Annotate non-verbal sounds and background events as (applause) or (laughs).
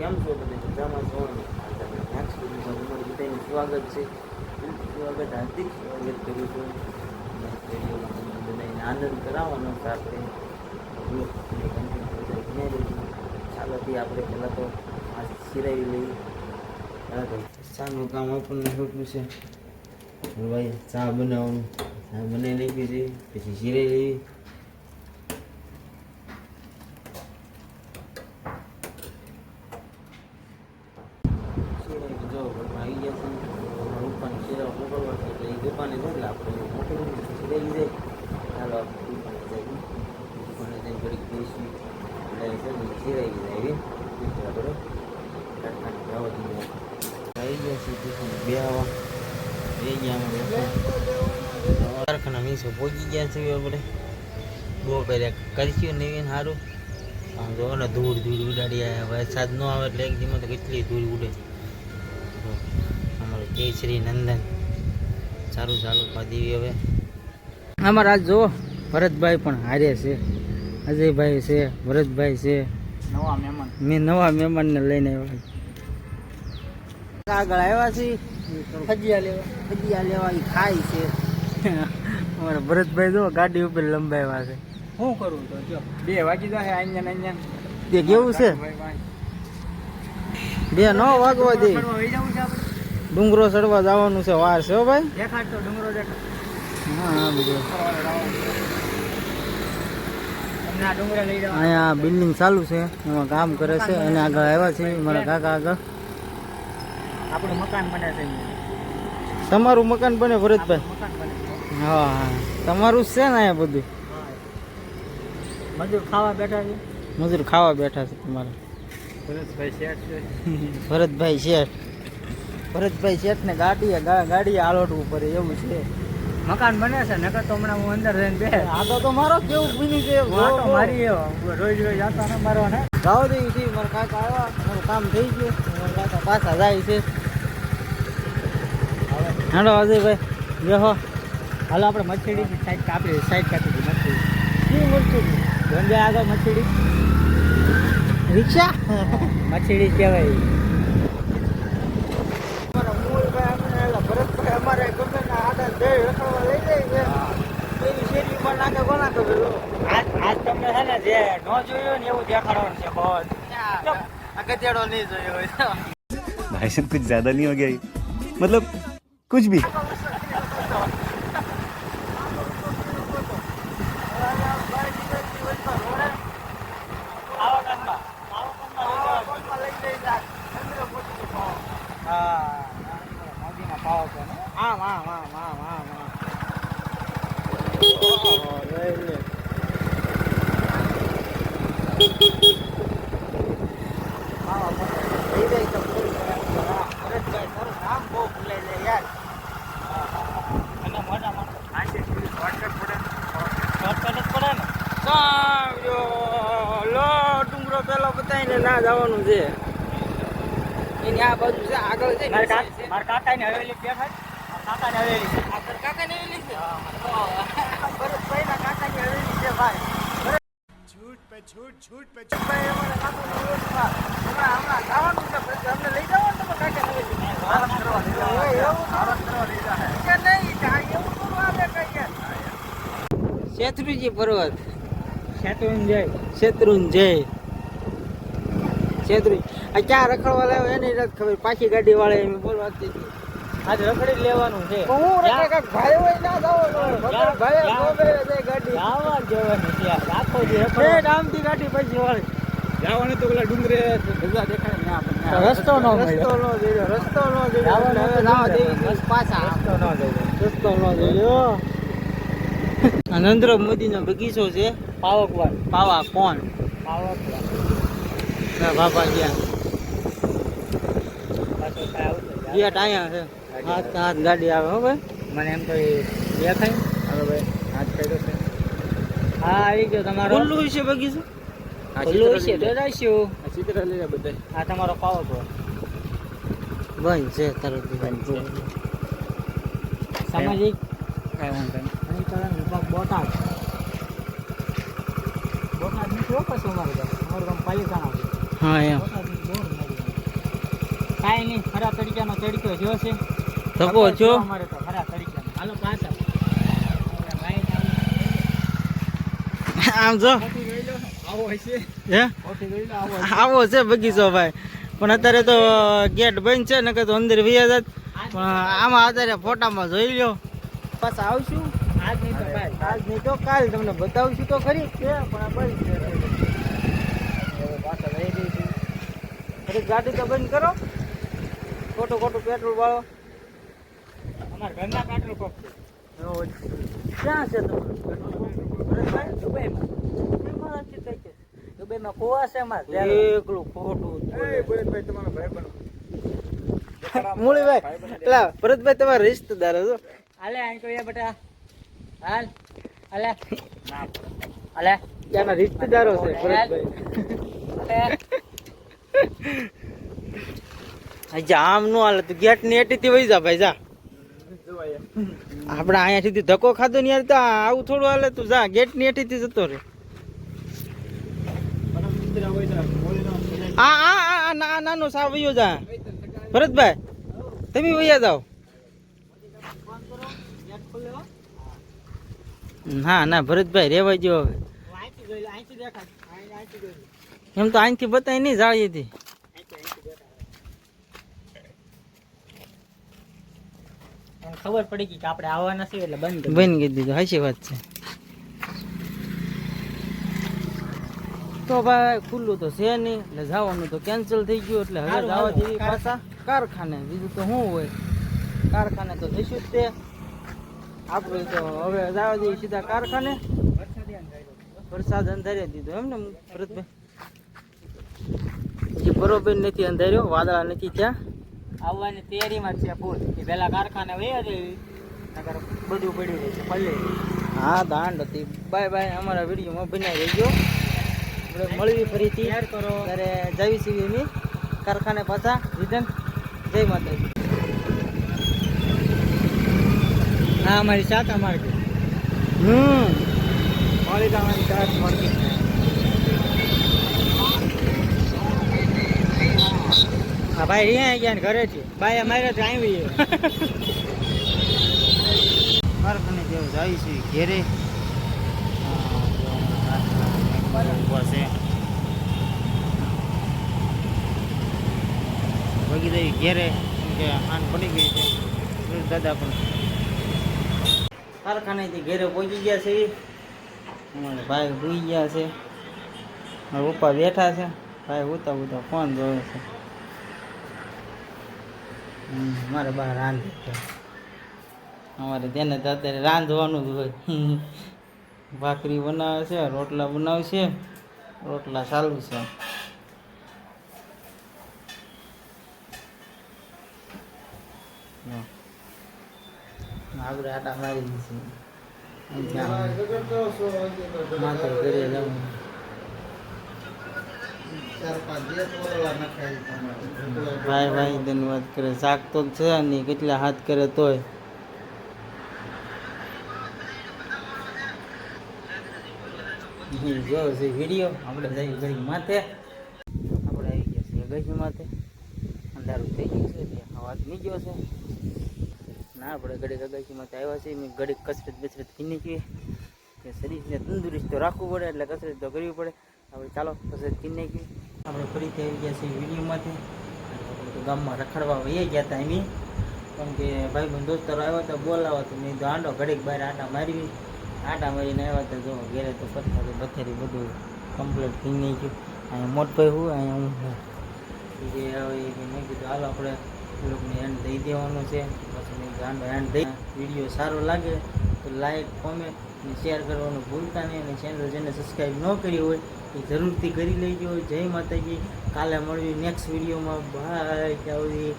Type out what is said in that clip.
કેમ છો બધે મજામાં છો? ને આજે આપણે નેક્સ્ટ વિડીયોમાં સ્વાગત છે. સ્વાગત, હાર્દિક સ્વાગત કરું છું. બધાને આનંદ કરાવવાનો અને દઈશું ચાલો થી આપણે પહેલાં તો આ સિરાવી લઈએ. ચાનું કામ આપણને છોટું છે. ભાઈ ચા બનાવવાનું. ચા બનાવી નાખી છે. પછી સિરાઈ લેવી સિરાઈ જો ઘરમાં આવી ગયા છે ઉપરની સિરાવ મોકલવા છે એટલે એ દુકાને એટલે આપણે મોકલી સિરાઈ જાય ચાલો આપણે જઈને એટલે છે ને સિરાઈ જાય આવી ગયા છે દુકાને બે ગયા કારખાના મીસો પહોંચી ગયા છે આપણે બહુ કર્યા કરશું નહીં સારું આમ ને ધૂળ ધૂળ ઉડાડી આવ્યા વરસાદ ન આવે એટલે એક તો કેટલી ધૂળ ઉડે અમારું અમારું કેસરી નંદન સારું ચાલુ પાદી હવે. અમારા આજ જો ભરતભાઈ પણ હારે છે. અજયભાઈ છે ભરતભાઈ છે. નવા મહેમાન. મેં નવા મહેમાનને લઈને આવ્યા આગળ આવ્યા છે ફજિયા લેવા ફજિયા લેવા એ ખાય છે. અમારા ભરતભાઈ જો ગાડી ઉપર લંબાવ્યા છે. શું કરું તો જો બે વાગી જશે અહીંયા ને અહીંયા તે કેવું છે? બે ન વાગવા દે. ડુંગરો ચડવા જવાનું છે વાર છે હો ભાઈ. દેખાડતો ડુંગરો હા હા જવા. અહીંયા બિલ્ડિંગ ચાલુ છે એમાં કામ કરે છે અને આગળ આવ્યા છે મારા કાકા આગળ. આપણું મકાન બને છે તમારું મકાન બને ભરતભાઈ? હા હા. તમારું જ છે ને અહીંયા બધું? મજૂર ખાવા બેઠા છે? મજૂર ખાવા બેઠા છે તમારે. ભરતભાઈ શેઠ છે. ભરતભાઈ શેઠ. ભરતભાઈ શેઠ ને ગાડી ગાડી આલોટવું પડે એવું છે. મકાન બને છે નકર તો હમણાં હું અંદર જઈને બે આ તો તો મારો કેવું બની છે વાટો મારી. રોજ રોજ આતો ને મારો ને. જાવ દે ઈથી મારા કાકા આવ્યા મારું કામ થઈ ગયું. મારા કાકા પાછા જાય છે. હાલો અજયભાઈ બેહો. હાલો આપણે મચ્છીડી. સાઈડ કાપી સાઈડ કાપી દીધી મચ્છીડી. શું મચ્છીડી? ગંગે આગળ મચ્છીડી. રિક્ષા? મચ્છીડી કહેવાય અમારા મૂળભાઈ અમને એલા ભરતભાઈ અમારે ગમે ના આડા બે રખડવા લઈ જાય છે એવી શેરીમાં નાખે કોના ખબર લો. આજ આજ તમને છે ને જે ન જોયું ને એવું દેખાડવાનું છે બહુ આ ગધેડો નહીં જોયો હોય તો. भाई साहब कुछ ज्यादा नहीं हो गया ये? मतलब कुछ भी હા મોદીના પાવ છે ને આમ આમ આમ આમ આમ આમ ઓહો, લઈ લે. આવા મને લઈ જાય તો ફૂલ કરે. હા, ભરતભાઈ, તારું નામ બહુ ભૂલાઈ જાય યાર. અને મોટા મોટા આંટી શોર્ટકટ પડે શોર્ટકટ જ પડે ને લો ડુંગરો પેલો બતાવીને ના જવાનું છે એની આ બાજુ છે આગળ છે મારા કાકા ને હવેલી દેખાય હવેલી છે. હવેલી હવેલી ભાઈ? ભાઈ અમારા કાકાનો ઓળખમાં. હમણાં હમણાં જવાનું છે પછી અમને લઈ જવાનું તમે કાકાની હવેલી. આરામ કરવા લઈ જાઓ. ઓય, એવું આરામ કરવા લઈ. કે નહીં? એવું કઈ યાર. પર્વત. શેત્રુંજય. શેત્રુંજય. શેત્રુંજ આ ક્યાં રખડવા લાવ્યો? એની નથી ખબર. પાછી ગાડી વાળા એમ બોલવાતી હતી. આજ રખડી લેવાનું છે. હું રખડે ભાઈ હોય ના જાવ ભાઈ ગોબે જાય ગાડી. જવા જવાની છે આખો જે રખડે. એ ડામથી ગાડી પછી વાળી. જવાનું તો પેલા ડુંગરે ધજા દેખાય ને આપણને. રસ્તો નો રસ્તો નો જોયો રસ્તો નો જોયો ડુંગરે. દેવી પાછા. રસ્તો ન જોયો. રસ્તો નો જોયો નરેન્દ્ર મોદીનો બગીચો છે. પાવકવાડ. પાવા કોણ? પાવકવાડ. ના બાપા ગયા. ગયા અહીંયા છે. હાથ હાથ ગાડી આવે હો ભાઈ. મને એમ તો એ દેખાય. હવે ભાઈ હાથ કર્યો છે. હા આવી ગયો તમારો. ખુલ્લું છે બગીચું ખુલ્લું છે તો જઈશું ચિત્ર લઈ બધા. આ તમારો પાવકવાડ બંધ છે તરત સામાજિક. કાંઈ વાંધો નહીં. કારણ વિભાગ બોટાદ. બોટાદ હો પછી અમારું અમારું ગામ છે. હા એમ. કાંઈ નહીં ખરા તરીકાનો તડકો જો થકો છો આમ જો. આવો છે બગીચો ભાઈ. પણ અત્યારે તો ગેટ બંધ છે નકર તો અંદર વ્યા જાત. પણ આમાં અત્યારે ફોટામાં જોઈ લ્યો. પાછા આવશું. આજ નહીં તો કાલ. આજ નહીં તો કાલ. તમને બતાવશું તો ખરી. છે પણ આ બંધ છે. પાછા લઈ જઈશું. ખરી ગાડી તો બંધ કરો. ખોટું ખોટું પેટ્રોલ વાળો. અમારા ઘરના પેટ્રોલ પંપ ક્યાં છે તમારું દુબઈમાં? દુબઈમાં કુવા છે અમારે એકલું ખોટું ભરતભાઈ તમારો ભાઈ બનો (laughs) મૂળીભાઈ એટલે ભરતભાઈ તમારા રિશ્તેદાર હતો. હાલે અહીં કહીએ બેટા. હાલ હાલે. હાલે. ત્યાંના રિશ્તેદારો છે ભરતભાઈ. જા આમ નો હાલે તું ગેટની એટીથી વહી જા ભાઈ જા. આપણે અહીંયાથી ધક્કો ખાધો ને યાર, તો આવું થોડું હાલે તું જા ગેટની એટીથી જતો રે આ આ ના નાનો સાવ વયો જા. ભરતભાઈ, તમે વૈયા જાઓ. ના ના, ભરતભાઈ રેવા જો હવે. એમ તો અહીંથી બતાય નહીં જાળીએથી ખબર પડી ગઈ કે આપણે આવવાના છીએ એટલે બંધ કરી બની ગઈ દીધું હાચી વાત છે. તો ભાઈ ખુલ્લું તો છે નહીં એટલે જવાનું તો કેન્સલ થઈ ગયું એટલે હવે જવા. જેવી પાછા કારખાને. બીજું તો શું હોય? કારખાને તો જઈશું જ તે. આપણે તો હવે જવા જેવી સીધા કારખાને. વરસાદ અંધારે દીધો એમ ને ભરતભાઈ. બરોબર નથી અંધાર્યો વાદળા નથી ત્યાં. આવવાની તૈયારીમાં છે ફૂલ એ પહેલાં કારખાને વયા જઈ નગર બધું પડી રહેશે પલ્લે. હા દાંડ હતી. બાય બાય અમારા વિડીયોમાં બનાવી રહેજો આપણે મળવી ફરીથી. શેર કરો. ત્યારે જવી એની કારખાને પાછા. રિટર્ન. જય માતાજી. હા અમારી સાત અમારી હમ. માલિકાવાની સાત માર્કેટ હા, ભાઈ, અહીંયા ગયા ઘરે છે ભાઈ, અમારે તો આવી કારખાને જેવું જાય છે, ઘેરે. વગી દઈ ઘેરે કે હાન પડી ગઈ છે. દાદા પણ. કારખાનેથી ઘેરે પહોંચી ગયા છે. અમારા ભાઈ સુઈ ગયા છે. મારા બેઠા છે. ભાઈ ઉતા ઉતા ફોન જોવે છે. મારે બહાર રાંધે અમારે તેને તો અત્યારે રાંધવાનું જ હોય. (laughs) ભાખરી બનાવે છે, રોટલા બનાવશે રોટલા ચાલુ છે. આગળ આટા મારી દીધી માત્ર ઘરે જવું ભાઈ ભાઈ, ધન્યવાદ કરે. શાક તો છે નહીં, કેટલા હાથ કરે તોય. જો છે આપણે જઈ ઘડી માથે. આપણે આવી ગયા છીએ ગઈ માથે. અંધારું થઈ ગયું છે, એટલે અવાજ નહીં છે. ના, આપણે ઘડી ગગાસી માથે આવ્યા છીએ મેં ઘડી કસરત બસરત કરી કે શરીરને તંદુરસ્ત રાખવું પડે, એટલે કસરત તો કરવી પડે. આપણે ચાલો કસરત કરી નાખી આપણે ફરીથી આવી ગયા છીએ વિડીયોમાંથી. તો ગામમાં રખડવા વહી ગયા હતા એમ પણ કે ભાઈ બંધ દોસ્તારો આવ્યા હતા બોલાવો તો મેં તો આંડો ઘડીક બહાર આટા મારી આટા મારીને આવ્યા હતા, જો ઘેરે તો પથ્થર બથેરી બધું કમ્પ્લીટ થઈ નાખ્યું અહીંયા મોટભાઈ હું, અહીંયા હું જે હવે મેં કીધું, હાલ આપણે લોકોને એન્ડ દઈ દેવાનું છે. પછી મેં ગાંડો એન્ડ દઈ. વીડિયો સારો લાગે તો લાઈક કોમેન્ટ શેર કરવાનું ભૂલતા નહીં અને ચેનલ જેને સબસ્ક્રાઈબ ન કરી હોય એ જરૂરથી કરી લેજો. જય માતાજી. કાલે મળવી નેક્સ્ટ વિડીયોમાં બાય ત્યાં સુધી